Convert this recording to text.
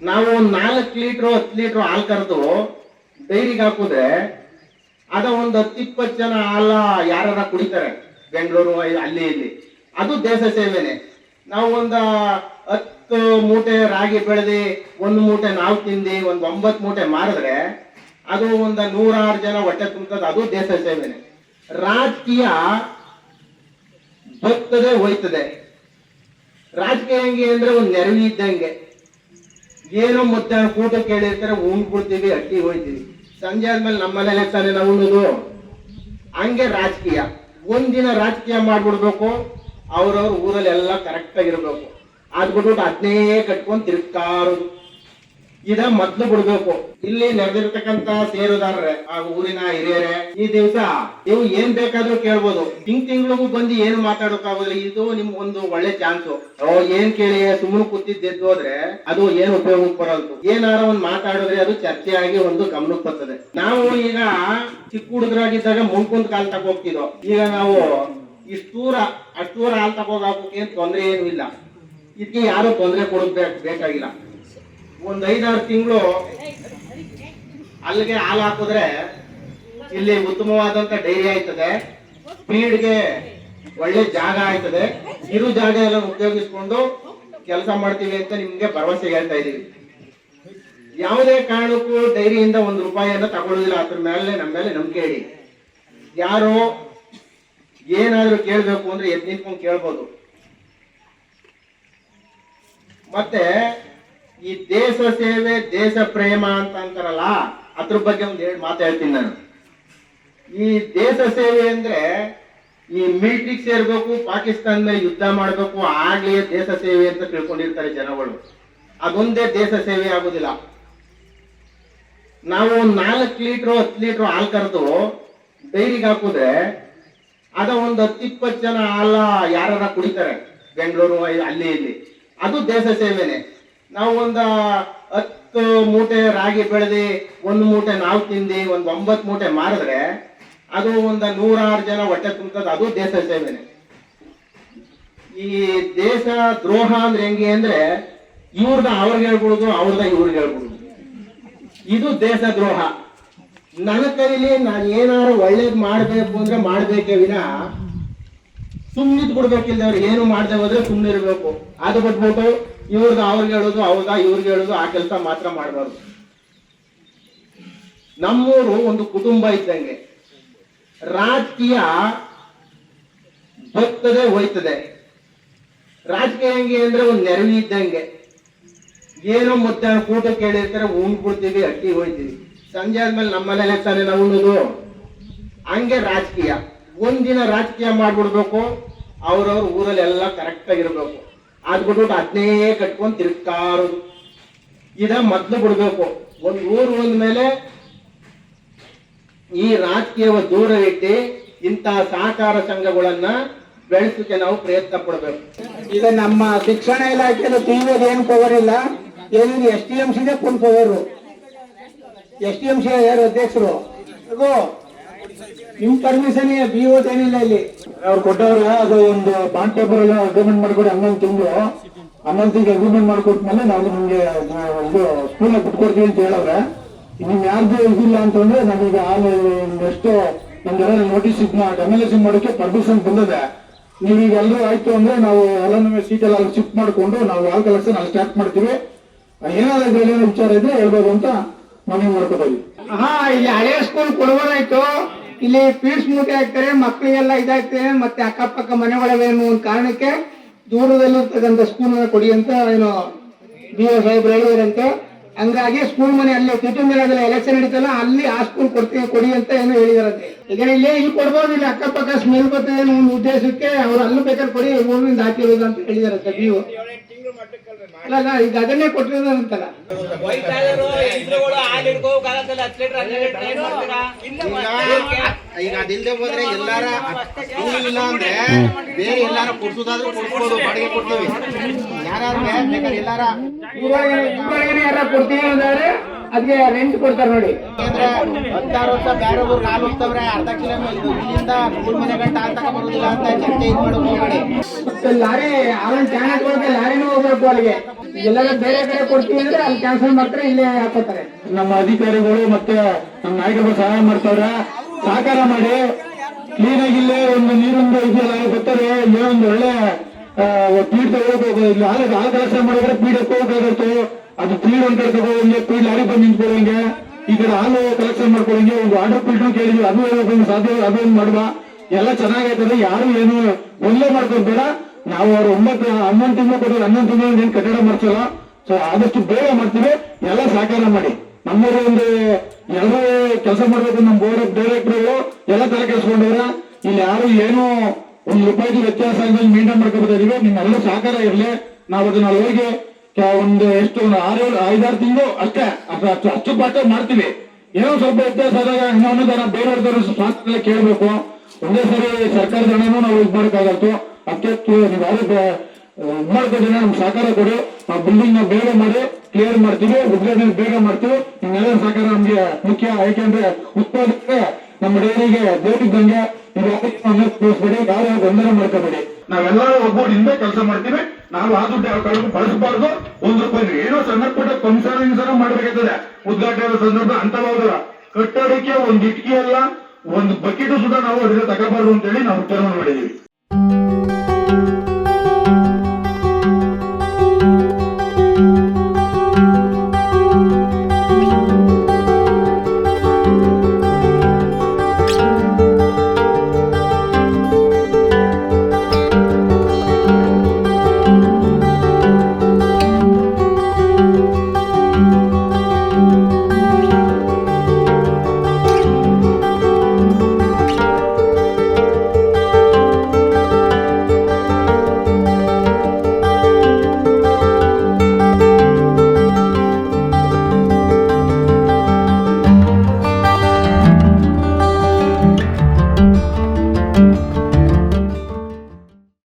ನಾವು ಒಂದು ನಾಲ್ಕು ಲೀಟ್ರು, ಹತ್ತು ಲೀಟ್ರು ಹಾಲು ಕರೆದು ಡೈರಿಗೆ ಹಾಕಿದ್ರೆ ಅದ ಒಂದು ಹತ್ತು ಇಪ್ಪತ್ತು ಜನ ಹಾಲ ಯಾರ ಕುಡಿತಾರೆ, ಬೆಂಗಳೂರು ಅಲ್ಲಿ ಇಲ್ಲಿ. ಅದು ದೇಶ ಸೇವೆನೆ. ನಾವು ಒಂದು ಹತ್ತು ಮೂಟೆ ರಾಗಿ ಬೆಳೆದಿ ಒಂದು ಮೂಟೆ ನಾವು ತಿಂದು, ಒಂದು ಒಂಬತ್ತು ಮೂಟೆ ಮಾರಿದ್ರೆ ಅದು ಒಂದು ನೂರಾರು ಜನ ಹೊಟ್ಟೆ ತುಂಬ್ತದೆ, ಅದು ದೇಶ ಸೇವೆನೆ. ರಾಜಕೀಯ ಬತ್ತದೆ ಹೋಯ್ತದೆ. ರಾಜಕೀಯ ಹೆಂಗೆ ಅಂದ್ರೆ ಒಂದು ನೆರವು ಇದ್ದಂಗೆ ಏನೋ ಮಧ್ಯಾಹ್ನ ಕೂಟ ಕೇಳಿರ್ತಾರೆ ಉಂಡ್ಬಿಡ್ತೀವಿ ಅಟ್ಟಿ ಹೋಯ್ತೀವಿ. ಸಂಜೆ ಆದ್ಮೇಲೆ ನಮ್ಮ ತಾನೆ ನಾವು ಉಣ್ಣೋದು. ಹಂಗೆ ರಾಜಕೀಯ. ಒಂದಿನ ರಾಜಕೀಯ ಮಾಡ್ಬಿಡ್ಬೇಕು, ಅವ್ರವ್ರ ಊರಲ್ಲಿ ಎಲ್ಲ ಕರೆಕ್ಟ್ ಆಗಿರ್ಬೇಕು. ಅದ್ ಬಿಟ್ಬಿಟ್ಟು ಅದನ್ನೇ ಕಟ್ಕೊಂಡ್ ತಿರುಗ್ತಾರೋದು ಇದ ಮೊದ್ಲು ಬಿಡ್ಬೇಕು. ಇಲ್ಲಿ ನಡೆದಿರ್ತಕ್ಕಂತ ಸೇರುದಾರರೆ ಆ ಊರಿನ ಹಿರಿಯರೆ, ಈ ದಿವಸ ನೀವು ಏನ್ ಬೇಕಾದ್ರೂ ಕೇಳ್ಬೋದು. ತಿಂಗ್ ತಿಂಗಳಿಗೂ ಬಂದು ಏನು ಮಾತಾಡೋಕಾಗೋದಿಲ್ಲ ಇದು ನಿಮ್ಗೆ ಒಂದು ಒಳ್ಳೆ ಚಾನ್ಸ್. ಏನ್ ಕೇಳಿ ಸುಮ್ಮನೆ ಕೂತಿದ್ದೆದ್ದು ಹೋದ್ರೆ ಅದು ಏನ್ ಉಪಯೋಗಕ್ಕೆ ಬರಲ್ತು ಏನಾರ ಒಂದ್ ಮಾತಾಡಿದ್ರೆ ಅದು ಚರ್ಚೆ ಆಗಿ ಒಂದು ಗಮನಕ್ಕೆ ಬರ್ತದೆ. ನಾವು ಈಗ ಚಿಕ್ಕ ಹುಡುಗರಾಗಿದ್ದಾಗ ಮುಂಕೊಂದ್ ಕಾಲ್ ತಗೋಗ್ತಿದ್ವು ಈಗ ನಾವು ಇಷ್ಟೂರ ಅಷ್ಟೂರ ಹಾಲ್ ತಗೋಗಾಕೋಕೆ ಏನ್ ತೊಂದ್ರೆ ಏನು ಇಲ್ಲ. ಇದಕ್ಕೆ ಯಾರು ತೊಂದರೆ ಕೊಡೋದ್ ಬೇಕಾಗಿಲ್ಲ. ಒಂದ್ ಐದಾರು ತಿಂಗಳು ಅಲ್ಲಿಗೆ ಹಾಲು ಹಾಕಿದ್ರೆ ಇಲ್ಲಿ ಉತ್ತಮವಾದಂತ ಡೈರಿ ಆಯ್ತದೆ. ಫೀಡ್ಗೆ ಒಳ್ಳೆ ಜಾಗ ಆಯ್ತದೆ. ಇರು ಜಾಗ ಎಲ್ಲ ಉಪಯೋಗಿಸ್ಕೊಂಡು ಕೆಲಸ ಮಾಡ್ತೀವಿ ಅಂತ ನಿಮ್ಗೆ ಭರವಸೆ ಹೇಳ್ತಾ ಇದೀವಿ. ಯಾವುದೇ ಕಾರಣಕ್ಕೂ ಡೈರಿಯಿಂದ ಒಂದು ರೂಪಾಯಿಯನ್ನ ತಗೊಳ್ಳೋದಿಲ್ಲ ಅದ್ರ ಮೇಲೆ ನಮ್ಮ ಮೇಲೆ ನಂಬಿಕೆ ಇಡಿ. ಯಾರು ಏನಾದ್ರೂ ಕೇಳ್ಬೇಕು ಅಂದ್ರೆ ಎದ್ ನಿಂತ್ಕೊಂಡು ಕೇಳ್ಬೋದು. ಮತ್ತೆ ಈ ದೇಶ ಸೇವೆ, ದೇಶ ಪ್ರೇಮ ಅಂತ ಅಂತಾರಲ್ಲ, ಅದ್ರ ಬಗ್ಗೆ ಒಂದು ಎರಡು ಮಾತಾಡ್ತೀನಿ ನಾನು. ಈ ದೇಶ ಸೇವೆ ಅಂದ್ರೆ ಈ ಮಿಲಿಟ್ರಿಗೆ ಸೇರ್ಬೇಕು ಪಾಕಿಸ್ತಾನ ಯುದ್ಧ ಮಾಡ್ಬೇಕು, ಆಗ್ಲಿ ದೇಶ ಸೇವೆ ಅಂತ ತಿಳ್ಕೊಂಡಿರ್ತಾರೆ ಜನಗಳು. ಅದೊಂದೇ ದೇಶ ಸೇವೆ ಆಗುದಿಲ್ಲ. ನಾವು ನಾಲ್ಕು ಲೀಟ್ರು, ಹತ್ತು ಲೀಟ್ರು ಹಾಲು ಕರೆದು ಡೈರಿಗೆ ಹಾಕಿದ್ರೆ, ಅದ ಒಂದು ಹತ್ತಿಪ್ಪತ್ತು ಜನ ಹಾಲ ಯಾರ ಕುಡಿತಾರೆ, ಬೆಂಗಳೂರು, ಅಲ್ಲಿ, ಇಲ್ಲಿ. ಅದು ದೇಶ ಸೇವೆನೆ. ನಾವು ಒಂದು ಹತ್ತು ಮೂಟೆ ರಾಗಿ ಬೆಳೆದಿ, ಒಂದು ಮೂಟೆ ನಾವು ತಿಂದು, ಒಂದು ಒಂಬತ್ತು ಮೂಟೆ ಮಾರಿದ್ರೆ, ಅದು ಒಂದು ನೂರಾರು ಜನ ಹೊಟ್ಟೆ ತುಂಬತದ, ಅದು ದೇಶ ಸೇವೆನೆ. ಈ ದೇಶ ದ್ರೋಹ ಅಂದ್ರೆ ಹೆಂಗೆ ಅಂದ್ರೆ, ಇವ್ರದ ಅವ್ರಿಗೆ ಹೇಳ್ಬಿಡುದು ಅವ್ರದ ಇವ್ರಿಗೆ ಹೇಳ್ಬಿಡುದು ಇದು ದೇಶ ದ್ರೋಹ. ನನ್ನ ಕೈಲಿ ನಾನು ಏನಾರು ಒಳ್ಳೇದು ಮಾಡ್ಬೇಕು ಅಂದ್ರೆ ಮಾಡ್ಬೇಕೇ ವಿನ ಸುಮ್ಮನಿದ್ ಕೊಡ್ಬೇಕಿಲ್ಲ ಅವ್ರು ಏನು ಮಾಡದೆ ಹೋದ್ರೆ ಸುಮ್ಮನೆ ಇರ್ಬೇಕು ಅದು ಬಿಟ್ಬಿಟ್ಟು ಇವ್ರದ್ದು ಅವ್ರಿಗೆ ಹೇಳೋದು, ಅವ್ರದ ಇವ್ರಿಗೆ ಹೇಳೋದು, ಆ ಕೆಲಸ ಮಾತ್ರ ಮಾಡಬಾರ್ದು. ನಮ್ಮೂರು ಒಂದು ಕುಟುಂಬ ಇದ್ದಂಗೆ, ರಾಜಕೀಯ ಬರ್ತದೆ ಹೋಯ್ತದೆ. ರಾಜಕೀಯ ಹೆಂಗೆ ಅಂದ್ರೆ ಒಂದು ನೆರವು ಇದ್ದಂಗೆ. ಏನೋ ಮಧ್ಯಾಹ್ನ ಕೂಟ ಕೇಳಿರ್ತಾರೆ ಉಂಡ್ಬಿಡ್ತೀವಿ ಅಟ್ಟಿ ಹೋಯ್ತೀವಿ. ಸಂಜೆ ಆದ್ಮೇಲೆ ನಮ್ಮ ತಾನೆ ನಾವು ಉಣ್ಣೋದು ಹಂಗೆ ರಾಜಕೀಯ. ಒಂದಿನ ರಾಜಕೀಯ ಮಾಡ್ಬಿಡ್ಬೇಕು, ಅವ್ರವ್ರ ಊರಲ್ಲಿ ಎಲ್ಲ ಕರೆಕ್ಟ್ ಆಗಿರ್ಬೇಕು. ಅದ್ ಬಿಟ್ಬಿಟ್ಟು ಅದನ್ನೇ ಕಟ್ಕೊಂಡ್ ತಿರ್ಕಾರದು ಇದ ಮೊದ್ಲು ಬಿಡ್ಬೇಕು. ಒಂದ್ ಊರು ಮೇಲೆ ಈ ರಾಜಕೀಯವ ದೂರವಿಟ್ಟು ಇಂತಹ ಸಹಕಾರ ಸಂಘಗಳನ್ನ ಬೆಳೆಸಕ್ಕೆ ನಾವು ಪ್ರಯತ್ನ ಪಡಬೇಕು. ಈಗ ನಮ್ಮ ಶಿಕ್ಷಣ ಇಲಾಖೆಯಲ್ಲಿ ಟಿವಿಯಲ್ಲಿ ಏನು ಪವರ್ ಇಲ್ಲ. ಏನಿದೆ ಎಸ್ ಟಿ ಎಂ ಸಿಗೆ power S T M C ಯಾರು ಅಧ್ಯಕ್ಷರು? ನಿಮ್ ಪರ್ಮಿಷನ್ ಬಿ ಏನಿಲ್ಲ ಇಲ್ಲಿ. ಅವ್ರು ಕೊಟ್ಟವ್ರೆ ಅದು ಒಂದು ಬಾಂಡ್ ಪೇಪರ್ ಎಲ್ಲ ಅಗ್ರಿಮೆಂಟ್ ಮಾಡ್ಕೊಡಿ, ಹನ್ನೊಂದು ತಿಂಗಳು. ಹನ್ನೊಂದು ತಿಂಗಳು ಅಗ್ರಿಮೆಂಟ್ ಮಾಡ್ಕೊಟ್ಮೇಲೆ ನಾವು ನಿಮ್ಗೆ ಇದು ಸ್ಕೂಲ್ ಬಿಟ್ಕೊಡ್ತೀವಿ ಅಂತ ಹೇಳವ್ರೆ. ನಿಮ್ ಯಾರ್ದು ಇದಿಲ್ಲ ಅಂತಂದ್ರೆ ನಮಗೆ ಹಾಲು ಎಷ್ಟು ನಮ್ಗೆಲ್ಲ ನೋಟಿಸ್ ಎಲ್ ಎಸ್ ಮಾಡೋಕೆ ಪರ್ಮಿಷನ್ ಬಂದಿದೆ. ನೀವೀಗ ಎಲ್ಲರೂ ಆಯ್ತು ಅಂದ್ರೆ ನಾವು ಎಲ್ಲ ಸೀಟ್ ಎಲ್ಲ ಶಿಫ್ಟ್ ಮಾಡ್ಕೊಂಡು ನಾವು ಹಾಲ್ ಕಲೆಕ್ಷನ್ ಅಲ್ಲಿ ಸ್ಟಾರ್ಟ್ ಮಾಡ್ತೀವಿ. ಏನಾದ್ರು ವಿಚಾರ ಇದ್ರೆ ಹೇಳ್ಬೋದು ಅಂತ ಮನವಿ ಮಾಡ್ಕೋತೀವಿ. ಹಾ, ಇಲ್ಲಿ ಹಳೆ ಸ್ಕೂಲ್ ಕೊಡ್ಬೋದಾಯ್ತು ಇಲ್ಲಿ ಫೀಸ್ ಮೂಟೆ ಹಾಕ್ತಾರೆ ಮಕ್ಕಳಿಗೆಲ್ಲ ಇದಾಗ್ತದೆ ಮತ್ತೆ ಅಕ್ಕಪಕ್ಕ ಮನೆ ಅನ್ನೋ ಒಂದು ಕಾರಣಕ್ಕೆ ದೂರದಲ್ಲಿರ್ತಕ್ಕಂಥ ಸ್ಕೂಲ್ ಕೊಡಿ ಅಂತ ಏನು ಬಿ ಎ ಸಾಹೇಬ್ರು ಹೇಳಿದಂತೆ ಹಂಗಾಗಿ ಸ್ಕೂಲ್ ಮನೆ ಅಲ್ಲಿ ಕುಟುಂಬದಲ್ಲಿ ಎಲೆಕ್ಷನ್ ನಡೀತಲ್ಲ, ಅಲ್ಲಿ ಆ ಸ್ಕೂಲ್ ಕೊಡ್ತೀವಿ ಕೊಡಿ ಅಂತ ಏನು ಹೇಳಿದಾರಂತೆ. ಈಗ ಇಲ್ಲಿ ಇಲ್ಲಿ ಕೊಡ್ಬೋದು, ಇಲ್ಲಿ ಅಕ್ಕಪಕ್ಕ ಸ್ಮೆಲ್ ಬರ್ತದೆ ಅನ್ನೋ ಒಂದು ಉದ್ದೇಶಕ್ಕೆ ಅವ್ರು ಅಲ್ಲೂ ಬೇಕಾದ್ರೆ ಕೊಡಿ, ಊರಿನಿಂದ ಹಾಕಿರೋದು ಅಂತ ಹೇಳಿದಾರಂತೆ ಬಿ ಅಲ್ಲ ಈಗ ಅದನ್ನೇ ಕೊಟ್ಟಿರೋದು ಅಂತಲ್ಲ ಈಗ ಅದಿಲ್ಲದೆ ಹೋದ್ರೆ ಎಲ್ಲಾರ ಇಲ್ಲ ಅಂದ್ರೆ ಬೇರೆ ಎಲ್ಲಾರ ಕೊಡ್ಸೋದಾದ್ರೂ ಕೊಡ್ಸ್ಬೋದು ಬಾಡಿಗೆ ಕೊಡ್ತೀವಿ. ಯಾರು ಬೇಕಾದ್ರೆ ಎಲ್ಲಾರ ಊರೊಳಗೇನೆ ಯಾರ ಕೊಡ್ತೀವಿ ಅಂದ್ರೆ? ಅದಕ್ಕೆ ರೆಂಟ್ ಕೊಡ್ತಾರೆ ನೋಡಿ. ಯಾಕಂದ್ರೆ ಹತ್ತಾರು ವರ್ಷ ಬೇರೆ ಊರ್ಗೆ ಹಾಲು ಹೋಗ್ತವ್ರೆ ಅರ್ಧ ಕಿಲೋಮೀಟರ್ ಇಲ್ಲಿಂದ ಮನೆ ಗಂಟ ಅಂತ ಚರ್ಚೆ ಇದು ಮಾಡಕ್ ಹೋಗ್ಬೇಡಿ. ಮತ್ತೆ ಲಾರಿ ಆಲನ್ ಚಾನಲ್ ಕೊಡಕ್ಕೆ ಲಾರಿನೂ ಹೋಗ್ಬೇಕು ಅಲ್ಲಿಗೆ. ಎಲ್ಲಾದ್ರೂ ಬೇರೆ ಕಡೆ ಕೊಡ್ತೀವಿ ಅಂದ್ರೆ ಅಲ್ಲಿ ಕ್ಯಾನ್ಸಲ್ ಮಾಡ್ತಾರೆ ಇಲ್ಲೇ ಹಾಕೋತಾರೆ. ನಮ್ಮ ಅಧಿಕಾರಿಗಳು ಮತ್ತೆ ನಮ್ಮ ನಾಯಕರು ಸಹಾಯ ಮಾಡ್ತಾವ್ರೆ. ಸಹಕಾರ ಮಾಡಿ. ಕ್ಲೀನ್ ಆಗಿ ಇಲ್ಲೇ ಒಂದು ನೀರೊಂದು ಇದೆಯಲ್ಲ ಬರ್ತಾರೆ ಏನೊಂದು ಒಳ್ಳೆ ಪೀಠ ಹೋಗ್ಬೇಕು. ಇಲ್ಲಿ ಆಗ ಆ ಕೆಲಸ ಮಾಡಿದ್ರೆ ಪೀಠಕ್ಕೆ ಹೋಗಬೇಕಾಗತ್ತು ಅದು ಪೀಡ್ ಅಂತ ತಗೋಂಗೆ ಪೀಡ್ ಲಾರಿ ಬಂದು ನಿಂತ್ಕೊಳ್ಳಂಗೆ ಈ ಕಡೆ ಹಾಲು ಕಲೆಕ್ಷನ್ ಮಾಡ್ಕೊಳಂಗೆ ಒಂದು ವಾಟರ್ ಫಿಲ್ಟರ್ ಕೇಳಿದ್ವಿ. ಅದು ಸಾಧ್ಯ ಅದು ಒಂದು ಮಾಡುವ. ಎಲ್ಲ ಚೆನ್ನಾಗೈತದೆ ಯಾರು ಏನು ಒಳ್ಳೆ ಮಾಡ್ಕೊಬೇಡ ನಾವು ಅವ್ರು ಒಂಬತ್ತು, ಹನ್ನೊಂದು ತಿಂಗಳು ಕೊಟ್ಟು ಹನ್ನೊಂದು ತಿಂಗಳು ಏನು ಕಟ್ಟಡ ಮಾಡ್ಸಲ್ಲ. ಸೊ ಆದಷ್ಟು ಬೇಗ ಮಾಡ್ತೀವಿ. ಎಲ್ಲ ಸಹಕಾರ ಮಾಡಿ. ನಮ್ಮೂರು ಒಂದು ಎಲ್ಲರೂ ಕೆಲಸ ಮಾಡ್ಬೇಕು ನಮ್ಮ ಬೋರ್ಡ್ ಆಫ್ ಡೈರೆಕ್ಟರ್ಗಳು ಎಲ್ಲ ತಲೆ ಕೆಲ್ಸ್ಕೊಂಡವ್ರ ಇಲ್ಲಿ ಯಾರು ಏನು ಒಂದು ರೂಪಾಯಿ ವ್ಯತ್ಯಾಸ ಮೇಂಟೈನ್ ಮಾಡ್ಕೋಬೇಕಾದ್ರೆ ನಿಮ್ಮೆಲ್ಲ ಸಹಕಾರ ಇರಲಿ. ನಾವು ಅದನ್ನ ಹೋಗಿ ಒಂದು ಎಷ್ಟು ಒಂದು ಆರು, ಐದಾರು ತಿಂಗಳು ಅಷ್ಟೇ. ಅಷ್ಟು ಅಷ್ಟು ಪಾಠ ಮಾಡ್ತೀವಿ. ಏನೋ ಸ್ವಲ್ಪ ವ್ಯತ್ಯಾಸ ಆದಾಗ ಇನ್ನೂ ಅನುದಾನ ಬೇರೆಯವ್ರದ್ದು ಸ್ವಾಸ್ಥ್ಯ ಕೇಳಬೇಕು. ಒಂದೇ ಸರಿ ಸರ್ಕಾರದ ಹಣನೂ ನಾವು ಇದು ಮಾಡೋಕ್ಕಾಗತ್ತು ಅದಕ್ಕೆ ನೀವು ಯಾರು ಮಾಡ್ಕೊಡಿ ನಮ್ಗೆ ಸಹಕಾರ ಕೊಡಿ. ನಾವು ಬಿಲ್ಡಿಂಗ್ನ ಬೇಗ ಮಾಡಿ ಕ್ಲಿಯರ್ ಮಾಡ್ತೀವಿ. ಉದ್ಘಾಟನೆ ಬೇಗ ಮಾಡ್ತೀವಿ. ನಿಮ್ಮೆಲ್ಲರ ಸಹಕಾರ ನಮ್ಗೆ ಮುಖ್ಯ. ಯಾಕೆಂದ್ರೆ ಉತ್ಪಾದಕ ನಮ್ಮ ಡೈರಿಗೆ ದೇವರಿದ್ದಂಗೆ ನೀವು ಯಾರು ಗೊಂದಲ ಮಾಡ್ಕೋಬೇಡಿ ನಾವೆಲ್ಲರೂ ಹಿಂದೆ ಕೆಲಸ ಮಾಡ್ತೀವಿ. ನಾವು ಆ ದುಡ್ಡು ಯಾವ ಕಾರಣಕ್ಕೂ ಬಳಸಬಾರ್ದು. ಒಂದ್ ರೂಪಾಯಿ ಏನೋ ಸಣ್ಣ ಪುಟ್ಟ ಕಂಸಾರ ಮಾಡ್ಬೇಕಾಗ್ತದೆ. ಉದ್ಘಾಟನೆ ಸಂದರ್ಭ ಅಂತವಾದ್ರ ಕಟ್ಟಡಕ್ಕೆ ಒಂದ್ ಇಟ್ಕಿ ಅಲ್ಲ ಒಂದು ಬಕೆಟ್ ಸುಧಾ ನಾವು ಅದನ್ನ ತಗೋಬಾರ್ದು ಅಂತೇಳಿ ನಾವು ತೀರ್ಮಾನ ಮಾಡಿದೀವಿ